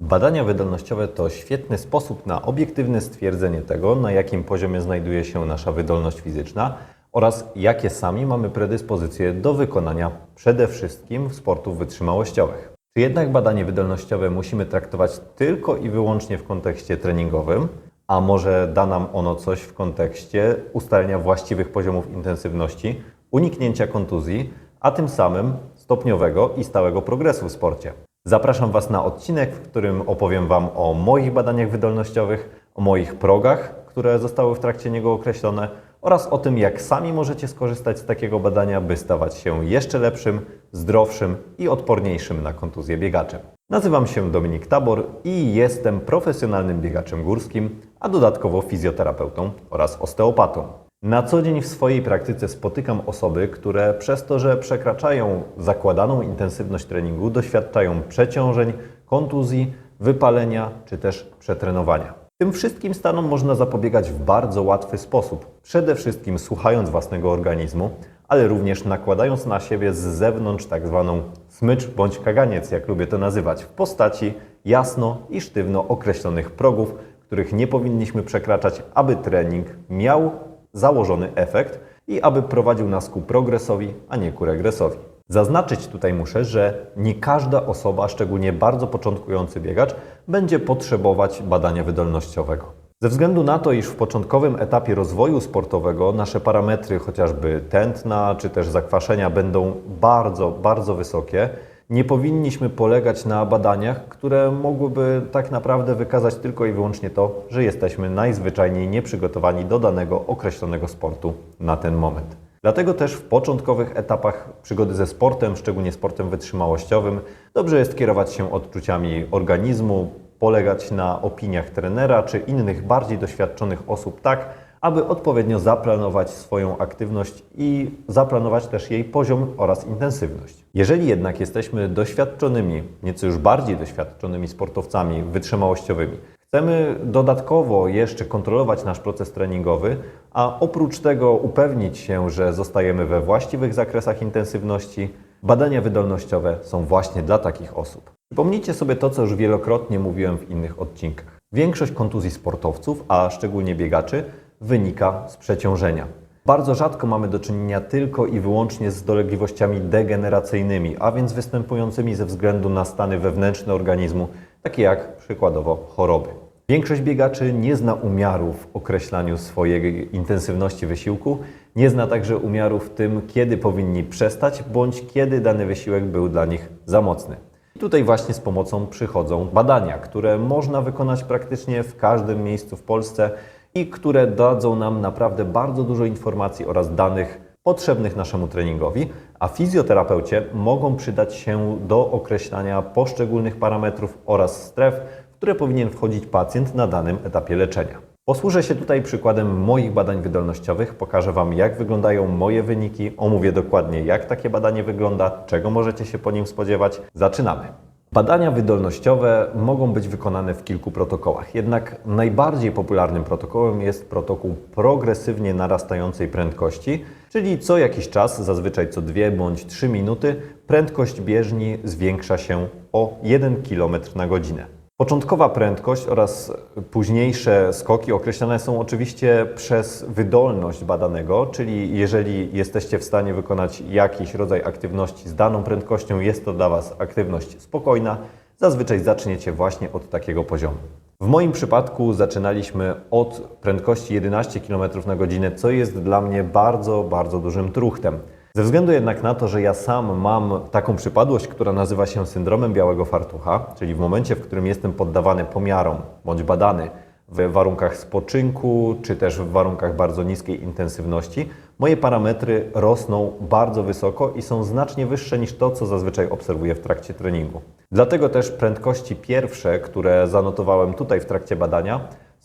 Badania wydolnościowe to świetny sposób na obiektywne stwierdzenie tego, na jakim poziomie znajduje się nasza wydolność fizyczna oraz jakie sami mamy predyspozycje do wykonania przede wszystkim sportów wytrzymałościowych. Czy jednak badanie wydolnościowe musimy traktować tylko i wyłącznie w kontekście treningowym, a może da nam ono coś w kontekście ustalenia właściwych poziomów intensywności, uniknięcia kontuzji, a tym samym stopniowego i stałego progresu w sporcie? Zapraszam Was na odcinek, w którym opowiem Wam o moich badaniach wydolnościowych, o moich progach, które zostały w trakcie niego określone oraz o tym, jak sami możecie skorzystać z takiego badania, by stawać się jeszcze lepszym, zdrowszym i odporniejszym na kontuzję biegaczem. Nazywam się Dominik Tabor i jestem profesjonalnym biegaczem górskim, a dodatkowo fizjoterapeutą oraz osteopatą. Na co dzień w swojej praktyce spotykam osoby, które przez to, że przekraczają zakładaną intensywność treningu, doświadczają przeciążeń, kontuzji, wypalenia czy też przetrenowania. Tym wszystkim stanom można zapobiegać w bardzo łatwy sposób. Przede wszystkim słuchając własnego organizmu, ale również nakładając na siebie z zewnątrz tak zwaną smycz bądź kaganiec, jak lubię to nazywać, w postaci jasno i sztywno określonych progów, których nie powinniśmy przekraczać, aby trening miał założony efekt i aby prowadził nas ku progresowi, a nie ku regresowi. Zaznaczyć tutaj muszę, że nie każda osoba, szczególnie bardzo początkujący biegacz, będzie potrzebować badania wydolnościowego. Ze względu na to, iż w początkowym etapie rozwoju sportowego nasze parametry chociażby tętna czy też zakwaszenia będą bardzo, bardzo wysokie, nie powinniśmy polegać na badaniach, które mogłyby tak naprawdę wykazać tylko i wyłącznie to, że jesteśmy najzwyczajniej nieprzygotowani do danego określonego sportu na ten moment. Dlatego też w początkowych etapach przygody ze sportem, szczególnie sportem wytrzymałościowym, dobrze jest kierować się odczuciami organizmu, polegać na opiniach trenera czy innych bardziej doświadczonych osób tak, aby odpowiednio zaplanować swoją aktywność i zaplanować też jej poziom oraz intensywność. Jeżeli jednak jesteśmy doświadczonymi, nieco już bardziej doświadczonymi sportowcami wytrzymałościowymi, chcemy dodatkowo jeszcze kontrolować nasz proces treningowy, a oprócz tego upewnić się, że zostajemy we właściwych zakresach intensywności, badania wydolnościowe są właśnie dla takich osób. Przypomnijcie sobie to, co już wielokrotnie mówiłem w innych odcinkach. Większość kontuzji sportowców, a szczególnie biegaczy, wynika z przeciążenia. Bardzo rzadko mamy do czynienia tylko i wyłącznie z dolegliwościami degeneracyjnymi, a więc występującymi ze względu na stany wewnętrzne organizmu, takie jak przykładowo choroby. Większość biegaczy nie zna umiaru w określaniu swojej intensywności wysiłku, nie zna także umiaru w tym, kiedy powinni przestać, bądź kiedy dany wysiłek był dla nich za mocny. Tutaj właśnie z pomocą przychodzą badania, które można wykonać praktycznie w każdym miejscu w Polsce i które dadzą nam naprawdę bardzo dużo informacji oraz danych potrzebnych naszemu treningowi, a fizjoterapeucie mogą przydać się do określania poszczególnych parametrów oraz stref, w które powinien wchodzić pacjent na danym etapie leczenia. Posłużę się tutaj przykładem moich badań wydolnościowych, pokażę Wam jak wyglądają moje wyniki, omówię dokładnie jak takie badanie wygląda, czego możecie się po nim spodziewać. Zaczynamy. Badania wydolnościowe mogą być wykonane w kilku protokołach, jednak najbardziej popularnym protokołem jest protokół progresywnie narastającej prędkości, czyli co jakiś czas, zazwyczaj co 2 bądź 3 minuty, prędkość bieżni zwiększa się o 1 km na godzinę. Początkowa prędkość oraz późniejsze skoki określane są oczywiście przez wydolność badanego, czyli jeżeli jesteście w stanie wykonać jakiś rodzaj aktywności z daną prędkością, jest to dla Was aktywność spokojna, zazwyczaj zaczniecie właśnie od takiego poziomu. W moim przypadku zaczynaliśmy od prędkości 11 km na godzinę, co jest dla mnie bardzo, bardzo dużym truchtem. Ze względu jednak na to, że ja sam mam taką przypadłość, która nazywa się syndromem białego fartucha, czyli w momencie, w którym jestem poddawany pomiarom bądź badany w warunkach spoczynku, czy też w warunkach bardzo niskiej intensywności, moje parametry rosną bardzo wysoko i są znacznie wyższe niż to, co zazwyczaj obserwuję w trakcie treningu. Dlatego też prędkości pierwsze, które zanotowałem tutaj w trakcie badania,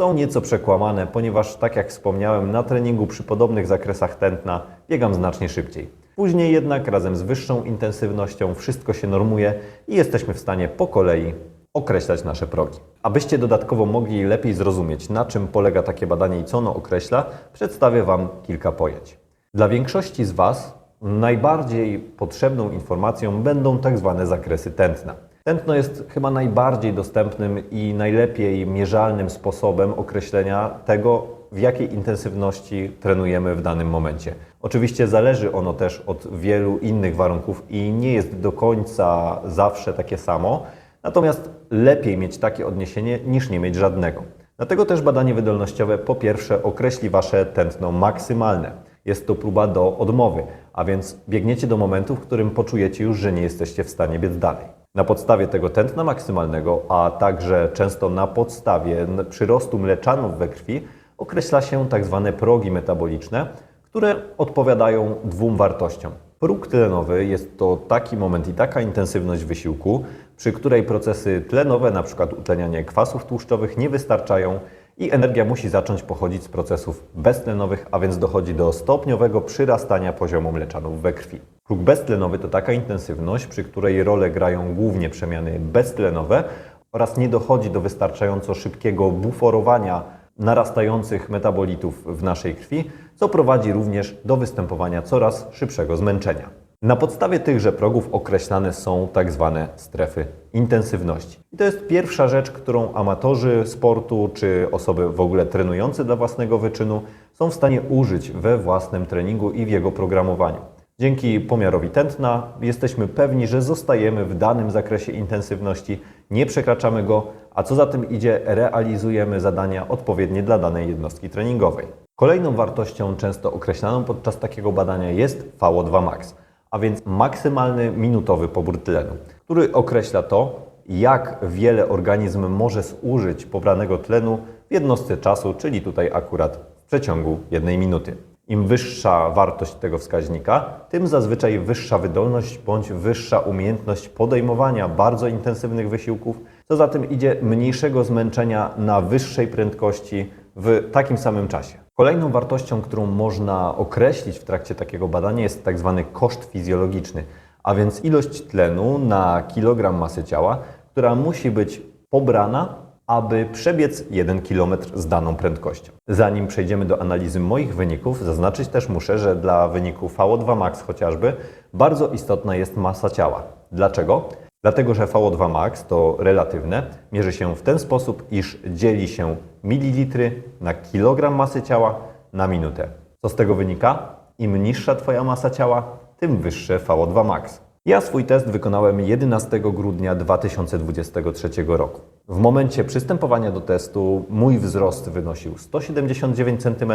są nieco przekłamane, ponieważ, tak jak wspomniałem, na treningu przy podobnych zakresach tętna biegam znacznie szybciej. Później jednak razem z wyższą intensywnością wszystko się normuje i jesteśmy w stanie po kolei określać nasze progi. Abyście dodatkowo mogli lepiej zrozumieć, na czym polega takie badanie i co ono określa, przedstawię Wam kilka pojęć. Dla większości z Was najbardziej potrzebną informacją będą tak zwane zakresy tętna. Tętno jest chyba najbardziej dostępnym i najlepiej mierzalnym sposobem określenia tego, w jakiej intensywności trenujemy w danym momencie. Oczywiście zależy ono też od wielu innych warunków i nie jest do końca zawsze takie samo, natomiast lepiej mieć takie odniesienie niż nie mieć żadnego. Dlatego też badanie wydolnościowe po pierwsze określi Wasze tętno maksymalne. Jest to próba do odmowy, a więc biegniecie do momentu, w którym poczujecie już, że nie jesteście w stanie biec dalej. Na podstawie tego tętna maksymalnego, a także często na podstawie przyrostu mleczanów we krwi, określa się tak zwane progi metaboliczne, które odpowiadają dwóm wartościom. Próg tlenowy jest to taki moment i taka intensywność wysiłku, przy której procesy tlenowe, np. utlenianie kwasów tłuszczowych, nie wystarczają i energia musi zacząć pochodzić z procesów beztlenowych, a więc dochodzi do stopniowego przyrastania poziomu mleczanów we krwi. Próg beztlenowy to taka intensywność, przy której rolę grają głównie przemiany beztlenowe oraz nie dochodzi do wystarczająco szybkiego buforowania narastających metabolitów w naszej krwi, co prowadzi również do występowania coraz szybszego zmęczenia. Na podstawie tychże progów określane są tak zwane strefy intensywności. I to jest pierwsza rzecz, którą amatorzy sportu czy osoby w ogóle trenujące dla własnego wyczynu są w stanie użyć we własnym treningu i w jego programowaniu. Dzięki pomiarowi tętna jesteśmy pewni, że zostajemy w danym zakresie intensywności, nie przekraczamy go, a co za tym idzie, realizujemy zadania odpowiednie dla danej jednostki treningowej. Kolejną wartością często określaną podczas takiego badania jest VO2 max, a więc maksymalny minutowy pobór tlenu, który określa to, jak wiele organizm może zużyć pobranego tlenu w jednostce czasu, czyli tutaj akurat w przeciągu jednej minuty. Im wyższa wartość tego wskaźnika, tym zazwyczaj wyższa wydolność bądź wyższa umiejętność podejmowania bardzo intensywnych wysiłków, co za tym idzie mniejszego zmęczenia na wyższej prędkości w takim samym czasie. Kolejną wartością, którą można określić w trakcie takiego badania jest tak zwany koszt fizjologiczny, a więc ilość tlenu na kilogram masy ciała, która musi być pobrana aby przebiec 1 km z daną prędkością. Zanim przejdziemy do analizy moich wyników, zaznaczyć też muszę, że dla wyniku VO2 max chociażby bardzo istotna jest masa ciała. Dlaczego? Dlatego, że VO2 max to relatywne, mierzy się w ten sposób, iż dzieli się mililitry na kilogram masy ciała na minutę. Co z tego wynika? Im niższa Twoja masa ciała, tym wyższe VO2 max. Ja swój test wykonałem 11 grudnia 2023 roku. W momencie przystępowania do testu mój wzrost wynosił 179 cm,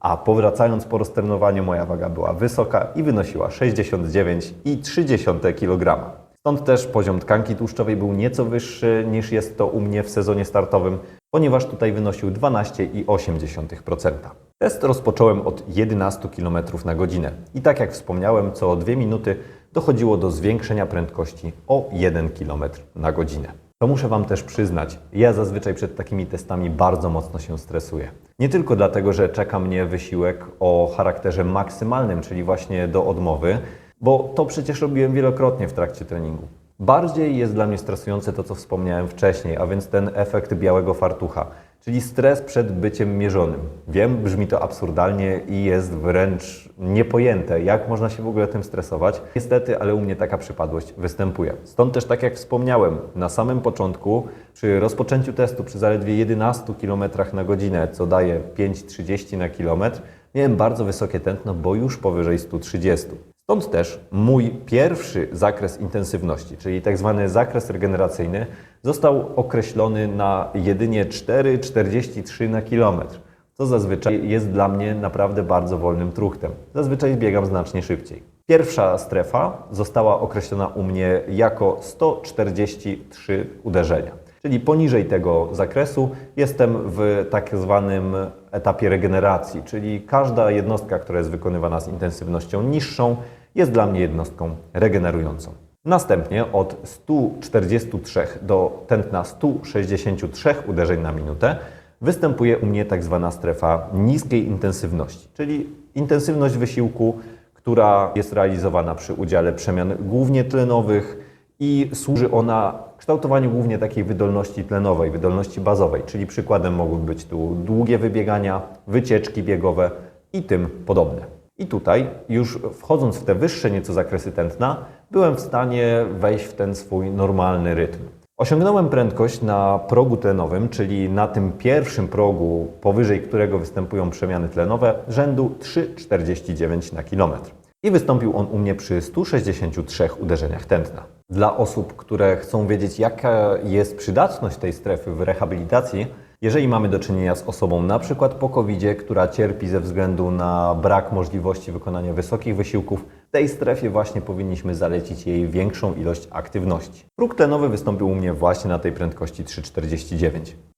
a powracając po roztrenowaniu moja waga była wysoka i wynosiła 69,3 kg. Stąd też poziom tkanki tłuszczowej był nieco wyższy niż jest to u mnie w sezonie startowym, ponieważ tutaj wynosił 12,8%. Test rozpocząłem od 11 km na godzinę i tak jak wspomniałem, co 2 minuty dochodziło do zwiększenia prędkości o 1 km na godzinę. To muszę Wam też przyznać, ja zazwyczaj przed takimi testami bardzo mocno się stresuję. Nie tylko dlatego, że czeka mnie wysiłek o charakterze maksymalnym, czyli właśnie do odmowy, bo to przecież robiłem wielokrotnie w trakcie treningu. Bardziej jest dla mnie stresujące to, co wspomniałem wcześniej, a więc ten efekt białego fartucha, czyli stres przed byciem mierzonym. Wiem, brzmi to absurdalnie i jest wręcz niepojęte, jak można się w ogóle tym stresować. Niestety, ale u mnie taka przypadłość występuje. Stąd też, tak jak wspomniałem, na samym początku, przy rozpoczęciu testu przy zaledwie 11 km na godzinę, co daje 5,30 na kilometr, miałem bardzo wysokie tętno, bo już powyżej 130. Stąd też mój pierwszy zakres intensywności, czyli tak zwany zakres regeneracyjny, został określony na jedynie 4,43 na kilometr, co zazwyczaj jest dla mnie naprawdę bardzo wolnym truchtem. Zazwyczaj biegam znacznie szybciej. Pierwsza strefa została określona u mnie jako 143 uderzenia. Czyli poniżej tego zakresu jestem w tak zwanym etapie regeneracji, czyli każda jednostka, która jest wykonywana z intensywnością niższą, jest dla mnie jednostką regenerującą. Następnie od 143 do tętna 163 uderzeń na minutę występuje u mnie tak zwana strefa niskiej intensywności, czyli intensywność wysiłku, która jest realizowana przy udziale przemian głównie tlenowych i służy ona kształtowaniu głównie takiej wydolności tlenowej, wydolności bazowej, czyli przykładem mogą być tu długie wybiegania, wycieczki biegowe i tym podobne. I tutaj, już wchodząc w te wyższe nieco zakresy tętna, byłem w stanie wejść w ten swój normalny rytm. Osiągnąłem prędkość na progu tlenowym, czyli na tym pierwszym progu, powyżej którego występują przemiany tlenowe, rzędu 3,49 na kilometr. I wystąpił on u mnie przy 163 uderzeniach tętna. Dla osób, które chcą wiedzieć, jaka jest przydatność tej strefy w rehabilitacji, jeżeli mamy do czynienia z osobą na przykład po covid która cierpi ze względu na brak możliwości wykonania wysokich wysiłków, w tej strefie właśnie powinniśmy zalecić jej większą ilość aktywności. Próg tlenowy wystąpił u mnie właśnie na tej prędkości 3,49.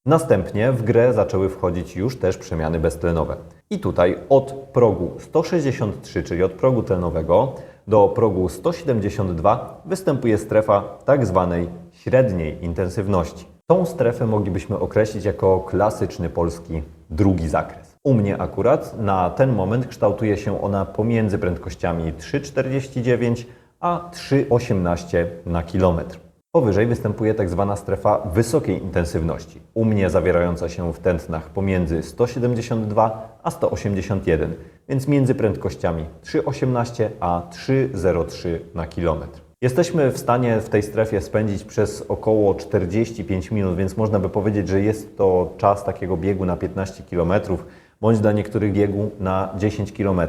Następnie w grę zaczęły wchodzić już też przemiany beztlenowe. I tutaj od progu 163, czyli od progu tlenowego, do progu 172 występuje strefa tak zwanej średniej intensywności. Tą strefę moglibyśmy określić jako klasyczny polski drugi zakres. U mnie akurat na ten moment kształtuje się ona pomiędzy prędkościami 3,49 a 3,18 na kilometr. Powyżej występuje tak zwana strefa wysokiej intensywności, u mnie zawierająca się w tętnach pomiędzy 172 a 181, więc między prędkościami 3,18 a 3,03 na kilometr. Jesteśmy w stanie w tej strefie spędzić przez około 45 minut, więc można by powiedzieć, że jest to czas takiego biegu na 15 km, bądź dla niektórych biegu na 10 km.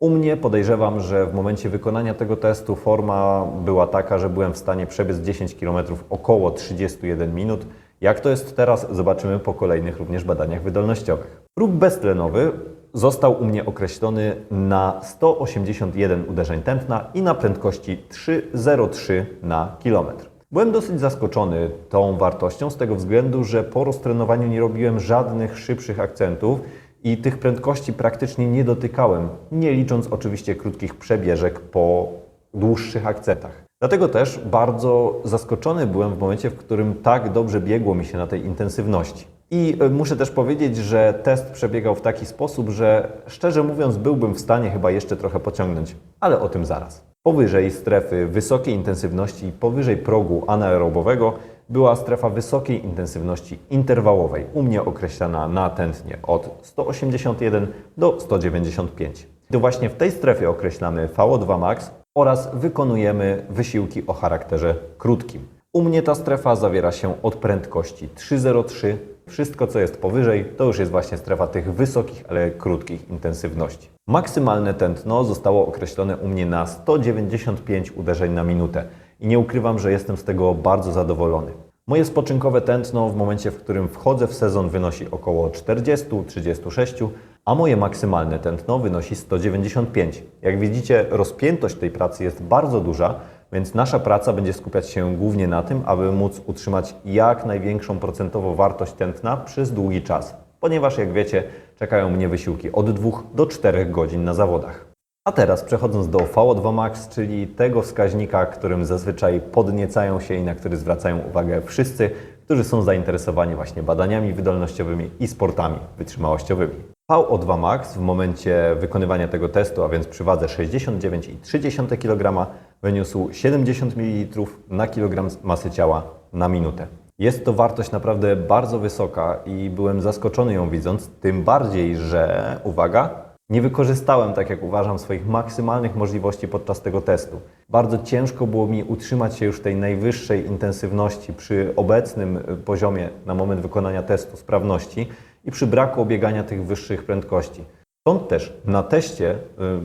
U mnie podejrzewam, że w momencie wykonania tego testu forma była taka, że byłem w stanie przebiec 10 km około 31 minut. Jak to jest teraz, zobaczymy po kolejnych również badaniach wydolnościowych. Próg beztlenowy został u mnie określony na 181 uderzeń tętna i na prędkości 3,03 na kilometr. Byłem dosyć zaskoczony tą wartością z tego względu, że po roztrenowaniu nie robiłem żadnych szybszych akcentów i tych prędkości praktycznie nie dotykałem, nie licząc oczywiście krótkich przebieżek po dłuższych akcentach. Dlatego też bardzo zaskoczony byłem w momencie, w którym tak dobrze biegło mi się na tej intensywności. I y, muszę też powiedzieć, że test przebiegał w taki sposób, że szczerze mówiąc byłbym w stanie chyba jeszcze trochę pociągnąć, ale o tym zaraz. Powyżej strefy wysokiej intensywności powyżej progu anaerobowego była strefa wysokiej intensywności interwałowej, u mnie określana na tętnie od 181 do 195. To właśnie w tej strefie określamy VO2 max oraz wykonujemy wysiłki o charakterze krótkim. U mnie ta strefa zawiera się od prędkości 3,03. Wszystko, co jest powyżej, to już jest właśnie strefa tych wysokich, ale krótkich intensywności. Maksymalne tętno zostało określone u mnie na 195 uderzeń na minutę i nie ukrywam, że jestem z tego bardzo zadowolony. Moje spoczynkowe tętno w momencie, w którym wchodzę w sezon wynosi około 40-36, a moje maksymalne tętno wynosi 195. Jak widzicie, rozpiętość tej pracy jest bardzo duża, więc nasza praca będzie skupiać się głównie na tym, aby móc utrzymać jak największą procentową wartość tętna przez długi czas, ponieważ jak wiecie, czekają mnie wysiłki od 2 do 4 godzin na zawodach. A teraz przechodząc do VO2 max, czyli tego wskaźnika, którym zazwyczaj podniecają się i na który zwracają uwagę wszyscy, którzy są zainteresowani właśnie badaniami wydolnościowymi i sportami wytrzymałościowymi. VO2 max w momencie wykonywania tego testu, a więc przy wadze 69,3 kg, wyniósł 70 ml na kilogram masy ciała na minutę. Jest to wartość naprawdę bardzo wysoka i byłem zaskoczony ją widząc, tym bardziej, że, uwaga, nie wykorzystałem, tak jak uważam, swoich maksymalnych możliwości podczas tego testu. Bardzo ciężko było mi utrzymać się już tej najwyższej intensywności przy obecnym y, poziomie na moment wykonania testu sprawności i przy braku obiegania tych wyższych prędkości. Stąd też na teście,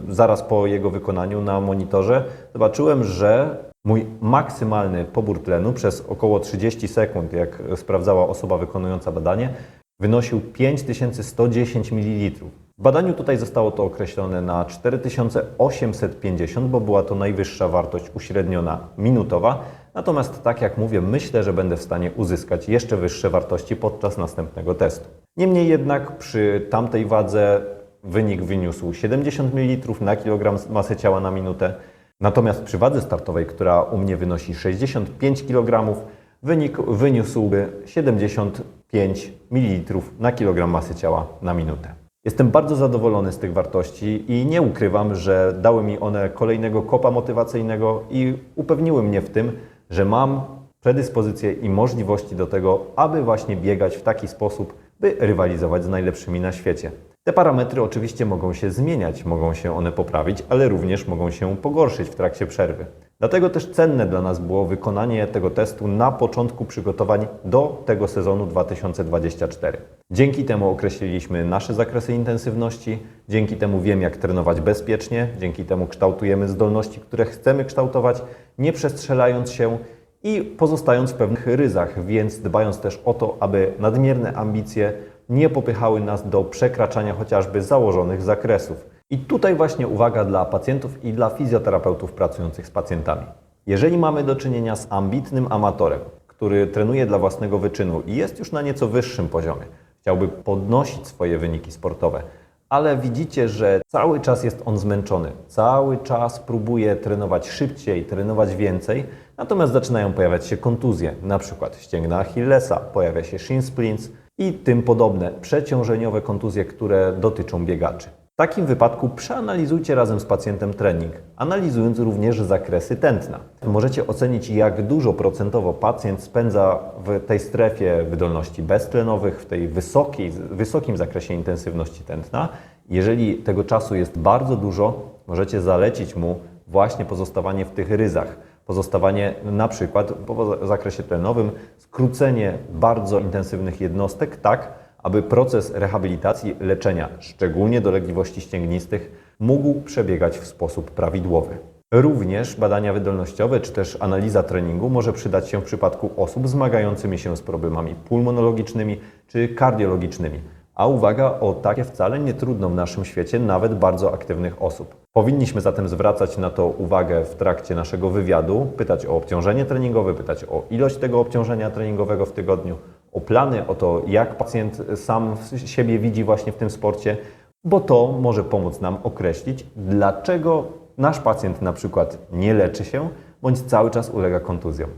y, zaraz po jego wykonaniu na monitorze, zobaczyłem, że mój maksymalny pobór tlenu przez około 30 sekund, jak sprawdzała osoba wykonująca badanie, wynosił 5110 ml. W badaniu tutaj zostało to określone na 4850, bo była to najwyższa wartość uśredniona minutowa. Natomiast tak jak mówię, myślę, że będę w stanie uzyskać jeszcze wyższe wartości podczas następnego testu. Niemniej jednak przy tamtej wadze wynik wyniósł 70 ml na kilogram masy ciała na minutę. Natomiast przy wadze startowej, która u mnie wynosi 65 kg, wynik wyniósłby 75 ml na kilogram masy ciała na minutę. Jestem bardzo zadowolony z tych wartości i nie ukrywam, że dały mi one kolejnego kopa motywacyjnego i upewniły mnie w tym, że mam predyspozycje i możliwości do tego, aby właśnie biegać w taki sposób, by rywalizować z najlepszymi na świecie. Te parametry oczywiście mogą się zmieniać, mogą się one poprawić, ale również mogą się pogorszyć w trakcie przerwy. Dlatego też cenne dla nas było wykonanie tego testu na początku przygotowań do tego sezonu 2024. Dzięki temu określiliśmy nasze zakresy intensywności, dzięki temu wiem, jak trenować bezpiecznie, dzięki temu kształtujemy zdolności, które chcemy kształtować, nie przestrzelając się i pozostając w pewnych ryzach, więc dbając też o to, aby nadmierne ambicje nie popychały nas do przekraczania chociażby założonych zakresów. I tutaj właśnie uwaga dla pacjentów i dla fizjoterapeutów pracujących z pacjentami. Jeżeli mamy do czynienia z ambitnym amatorem, który trenuje dla własnego wyczynu i jest już na nieco wyższym poziomie, chciałby podnosić swoje wyniki sportowe, ale widzicie, że cały czas jest on zmęczony, cały czas próbuje trenować szybciej, trenować więcej, natomiast zaczynają pojawiać się kontuzje, na przykład ścięgna Achillesa, pojawia się shin splints i tym podobne przeciążeniowe kontuzje, które dotyczą biegaczy. W takim wypadku przeanalizujcie razem z pacjentem trening, analizując również zakresy tętna. Możecie ocenić, jak dużo procentowo pacjent spędza w tej strefie wydolności beztlenowych, w tej wysokiej, wysokim zakresie intensywności tętna. Jeżeli tego czasu jest bardzo dużo, możecie zalecić mu właśnie pozostawanie w tych ryzach. Pozostawanie na przykład po zakresie tlenowym, skrócenie bardzo intensywnych jednostek, tak aby proces rehabilitacji, leczenia, szczególnie dolegliwości ścięgnistych, mógł przebiegać w sposób prawidłowy. Również badania wydolnościowe czy też analiza treningu może przydać się w przypadku osób zmagającymi się z problemami pulmonologicznymi czy kardiologicznymi. A uwaga, o takie wcale nie trudno w naszym świecie nawet bardzo aktywnych osób. Powinniśmy zatem zwracać na to uwagę w trakcie naszego wywiadu, pytać o obciążenie treningowe, pytać o ilość tego obciążenia treningowego w tygodniu, o plany, o to, jak pacjent sam siebie widzi właśnie w tym sporcie, bo to może pomóc nam określić, dlaczego nasz pacjent na przykład nie leczy się bądź cały czas ulega kontuzjom.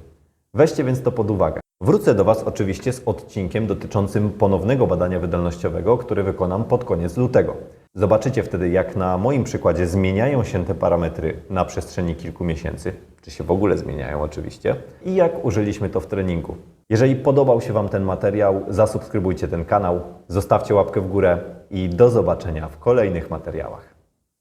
Weźcie więc to pod uwagę. Wrócę do Was oczywiście z odcinkiem dotyczącym ponownego badania wydolnościowego, który wykonam pod koniec lutego. Zobaczycie wtedy, jak na moim przykładzie zmieniają się te parametry na przestrzeni kilku miesięcy, czy się w ogóle zmieniają oczywiście, i jak użyliśmy to w treningu. Jeżeli podobał się Wam ten materiał, zasubskrybujcie ten kanał, zostawcie łapkę w górę i do zobaczenia w kolejnych materiałach.